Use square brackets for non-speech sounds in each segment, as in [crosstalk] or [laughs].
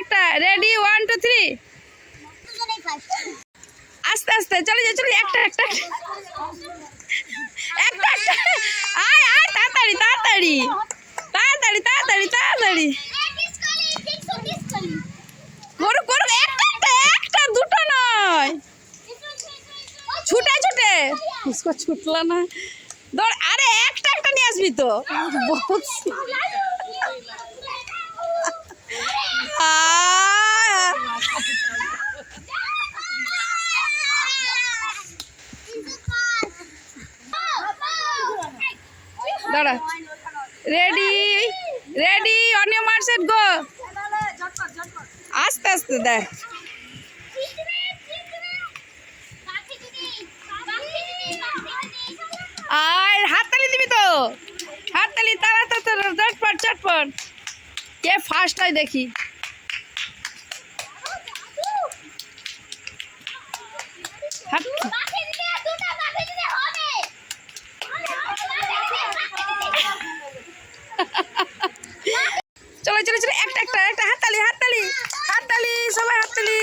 একটা? Ready one two three আস্তে আস্তে চলে যা চলে একটা একটা। একটা আয় আয় তাড়াতাড়ি তাড়াতাড়ি। তাড়াতাড়ি তাড়াতাড়ি তাড়াতাড়ি। করো করো একটা একটা দুটো নয়। ছুটে ছুটে। ছুটলা না। ধর আরে একটা একটা নিয়ে আসবি তো। বলছি। দেখ। আর হাততালি দিবি তো? হাততালি তাড়া চটপট চটপট। কে ফার্স্ট হয় দেখি। [laughs] চলো চলো চলো একটা একটা একটা হাততালি হাততালি। সবাই হাততালি।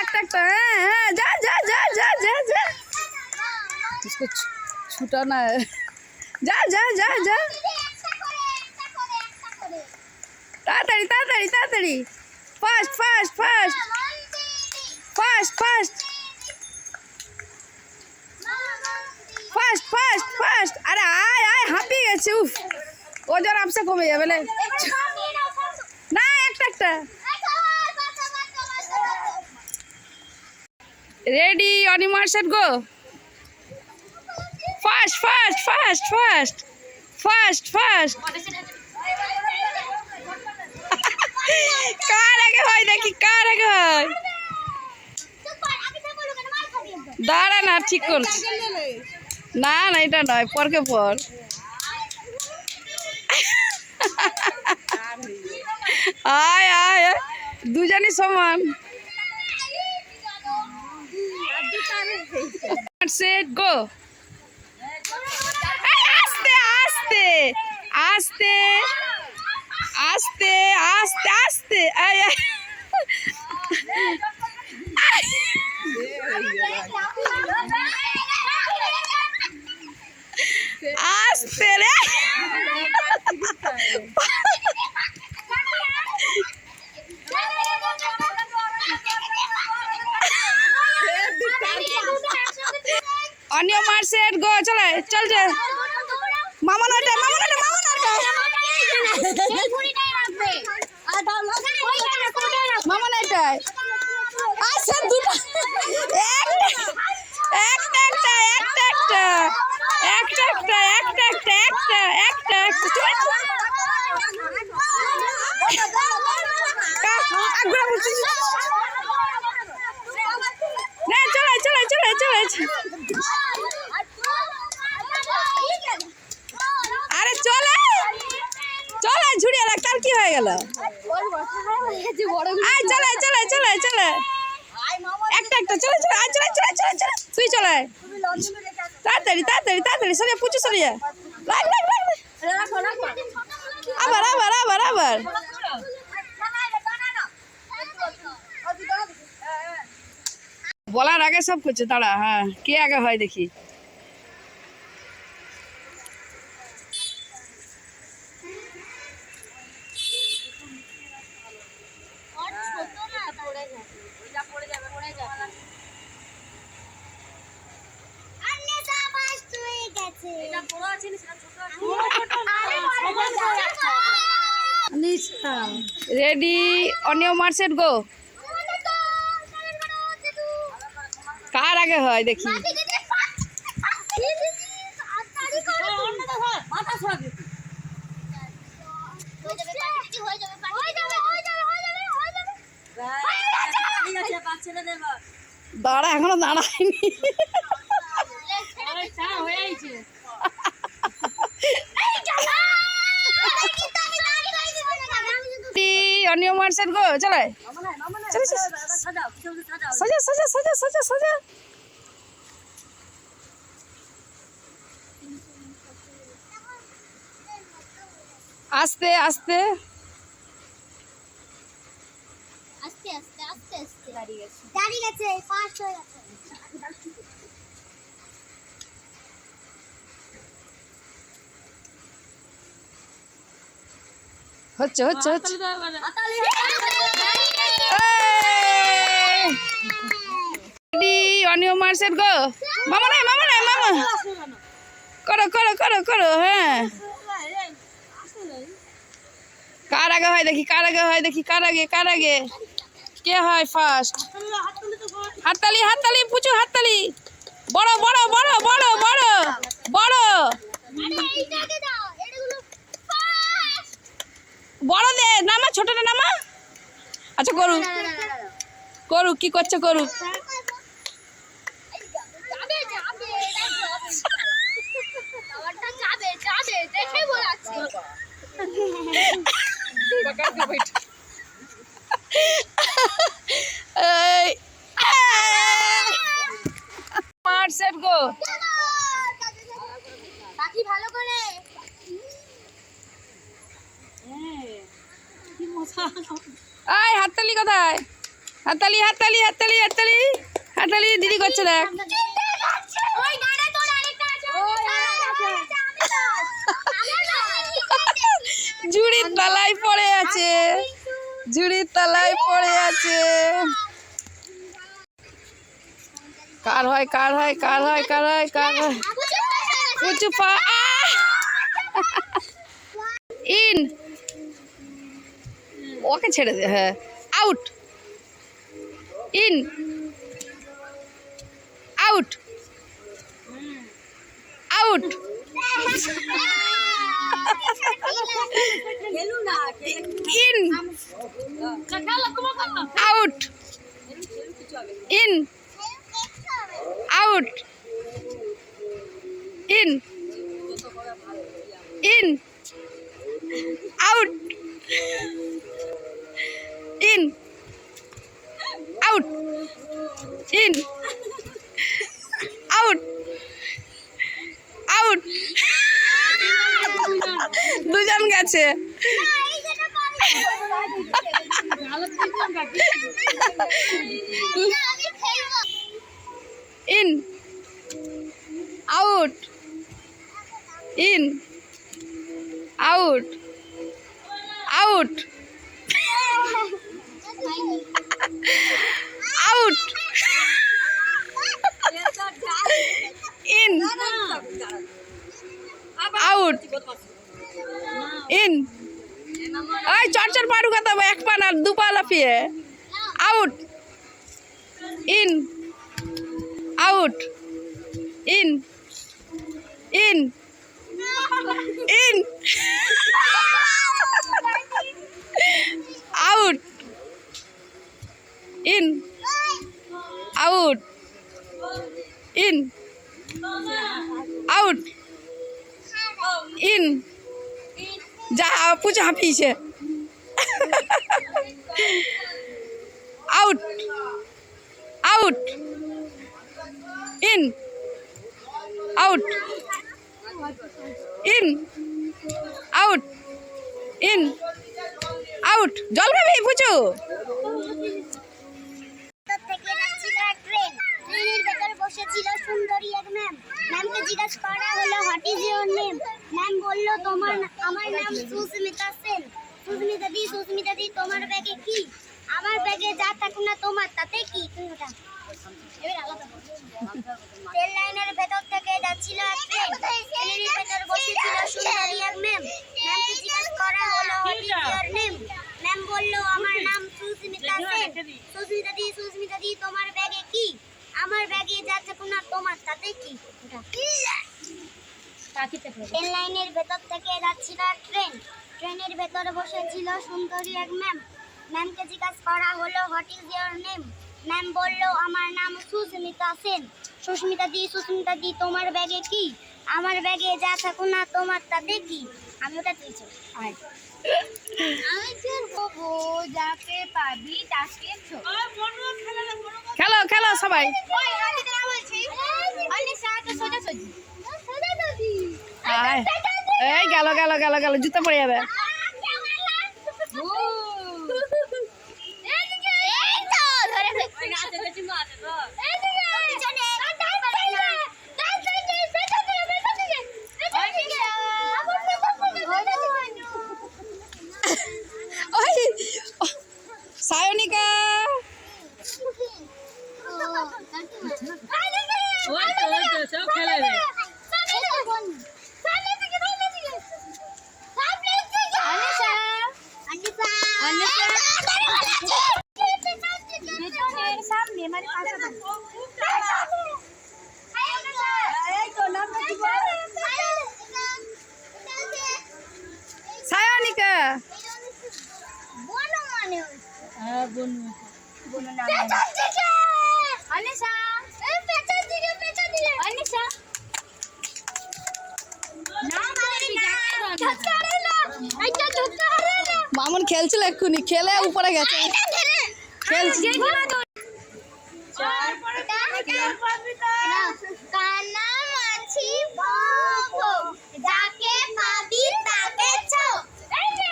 একটা একটা হ্যাঁ হ্যাঁ যা যা যা যা যা যা। ছুটা না যা যা যা যা। তাড়াতাড়ি তাড়াতাড়ি তাড়াতাড়ি। Fast fast fast fast fast fast fast fast আরে আয় আয় হাঁপিয়ে গেছে উফ। ওজন আপসা কমে যাবে না একটা ready অনিমার set go fast fast fast fast fast fast কার আগে হয় দেখি কার আগে হয়? দাঁড়া না, ঠিক করছি। না না, এটা নয়, পরকে পর। আয় আয়। দুজনই সমান সেট গো আস্তে আস্তে আস্তে আস্তে আস্তে আস্তে আয়। আস্তে রে অনিয় মার সেট চলে যে। মামা নটা মামা আচ্ছা একটা একটা একটা একটা একটা। একটা একটা একটা চল আগ্রহ না চলে চলে চলে চলে আরে চলে চলে ঝুড়িয়ে রাখ তার কি হয়ে গেল আয় চলে চলে চলে চলে একটা একটা চলে চলে আয় চলে চলে। তুই চলে তাড়াতাড়ি তাড়াতাড়ি তাড়াতাড়ি, সরিয়ে, পুচু সরিয়ে। রাখ রাখ রাখ। আবার আবার আবার আবার। বলার আগে সব করছে, দাঁড়া হ্যাঁ কে আগে হয় দেখি। রেডি অনিয় মার্সেট গো কার আগে হয় দেখি। দাঁড়া এখনও দাঁড়ায়নি। গানিও মারছেন গো চলে সাজা সাজা সাজা সাজা সাজা আস্তে আস্তে। আস্তে আস্তে আস্তে আস্তে। দাঁড়িয়ে গেছে। দাঁড়িয়ে গেছে পাশ হয়ে গেছে। হচ্ছে হচ্ছে হচ্ছে। রেডি অনিয়ম মার্সেট গো। মামা নাই মামা নাই মামা। করো করো করো করো হ্যাঁ। কার আগে হয় দেখি কার আগে হয় দেখি কার আগে কার আগে? কে হয় ফার্স্ট হাততালি হাততালি পুচু হাততালি। বড় বড় বড় বড় বড় বড় আরে এইটাকে দাও এগুলো ফাস্ট বড় দে নামা ছোটটা নামা? আচ্ছা করুক করুক কি করছে করুক এই মার্সেট গো বাকি ভালো করে আয় হাততালি কোথায়? হাততালি হাততালি হাততালি হাততালি। হাততালি দিদি করছে দেখ। ঝুড়ির তলায় পড়ে আছে। ঝুড়ির তলায় পড়ে আছে। কার হয় কার হয় কার হয় কার হয় কার হয়? উঁচু পা [laughs] ইন। ওকে ছেড়ে দে হ্যাঁ। Out in out out in out in out in in out in out in out out দুজন গেছে। In out in out out out in out in ওই চরচর পারু কথা এক পা দু পা লাফিয়ে। Out in out in in in out in, out in out, in. যা পুজো হাঁপিয়েছে। Out out, in out in out in, out. জল খাবি পুচু থেকে যাচ্ছিল এক ট্রেন ট্রেনের ভেতরে বসেছিল সুন্দরী এক ম্যাম ম্যামকে জিজ্ঞাসা করা হলো what is your name ma'am বলল তোমার না- আমার নাম সুস্মিতা সেন। সুস্মিতা দি সুস্মিতা দি তোমার ব্যাগে কি? আমার ব্যাগে যা থাকুক না তোমার তাতে কি। ট্রেন লাইনের ভেতর থেকে যাচ্ছিল এক ট্রেন ট্রেনের ভেতর বসেছিল সুন্দরী এক ম্যাম ম্যামকে জিজ্ঞাসা করা হলো হোয়াট নেম ম্যাম বলল আমার নাম সুস্মিতা সেন। সুস্মিতা দি সুস্মিতা দি তোমার ব্যাগে কি? আমার ব্যাগে যা থাকুক না তোমার তাতে কি? ট্রেন লাইনের ভেতর থেকে যাচ্ছিল ট্রেন। ট্রেনের ভেতর বসেছিল সুন্দরী এক ম্যাম। ম্যামকে জিজ্ঞাসা করা হলো what is your name ma'am বলল আমার নাম সুস্মিতা সেন। সুস্মিতা দি সুস্মিতা দি তোমার ব্যাগে কি? আমার ব্যাগে যা থাকুক না তোমার তাতে কি আমি ওটা তুইছি আমি হব যাকে পাবি তাকে খেলো খেলো সবাই। আয়। এই গেল গেল গেল গেল জুতো পড়ে যাবে। সায়নিকা। হ্যাঁ বনু। বনু। নাম অনিশা। অনিশা। মামুন খেলছিল এক্ষুনি খেলে উপরে গেছে। খেলছি কানা মাছি বাবু যাকে পাবি তাকে ছো এই যে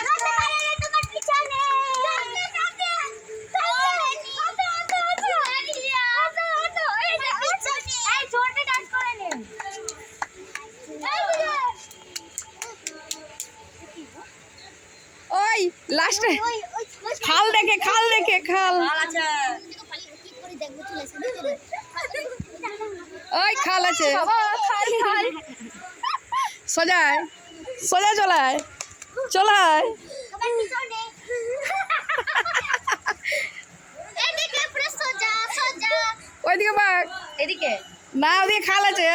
ধরতে পারে না তোমার পিছনে ওই লাস্টে খাল দেখে খাল দেখে। খাল। ওই খাল আছে। সোজায় সোজা চলায় চলায়। ওইদিকে বাঘ। এদিকে? না ওদিকে খাল আছে।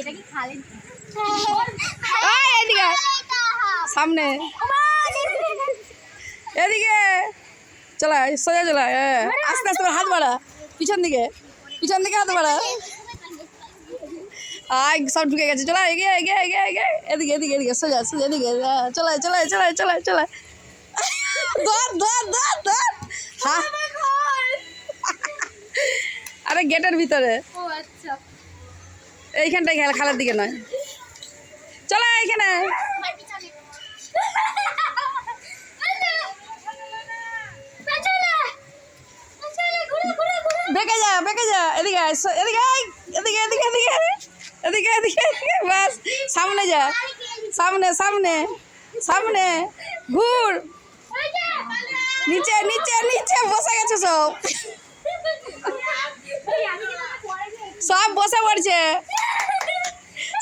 এটা কি খালে? এদিকে সামনে। এদিকে। চলায় সোজা চলায় হ্যাঁ। আস্তে আস্তে হাত বাড়া। পিছন দিকে। পিছন দিকে হাত বাড়া। আয় সব ঢুকে গেছে। চলা এগিয়ে এগিয়ে এগিয়ে এগিয়ে এদিকে এদিকে এদিকে সোজা সোজা এদিকে। চলায় চলায় চলায় চলায় চলায় ধর ধর ধর ধর। হ্যাঁ আরে গেটের ভিতরে। ও আচ্ছা। এইখানটাই খেলা, খালার দিকে নয়। চলো এইখানে। বেঁকে যা বেঁকে যা। এদিকে এদিকে এদিকে এদিকে এদিকে এদিকে এদিকে, বাস। সামনে যা। সামনে সামনে সামনে। ঘুর। নিচে নিচে নিচে বসে গেছে সব। সব বসে পড়ছে।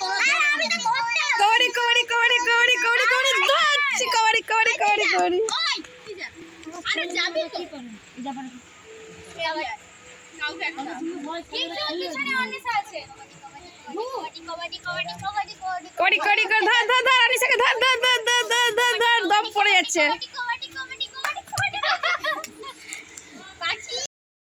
তোরা কবাডি কবাডি কবাডি কবাডি কবাডি কবাডি ধরছি কবাডি কবাডি কবাডি কবাডি আরে যাবি তো। কবাডি কবাডি ধর ধর ধর আনিসাকে ধর ধর ধর ধর ধর ধর দম পড়ে যাচ্ছে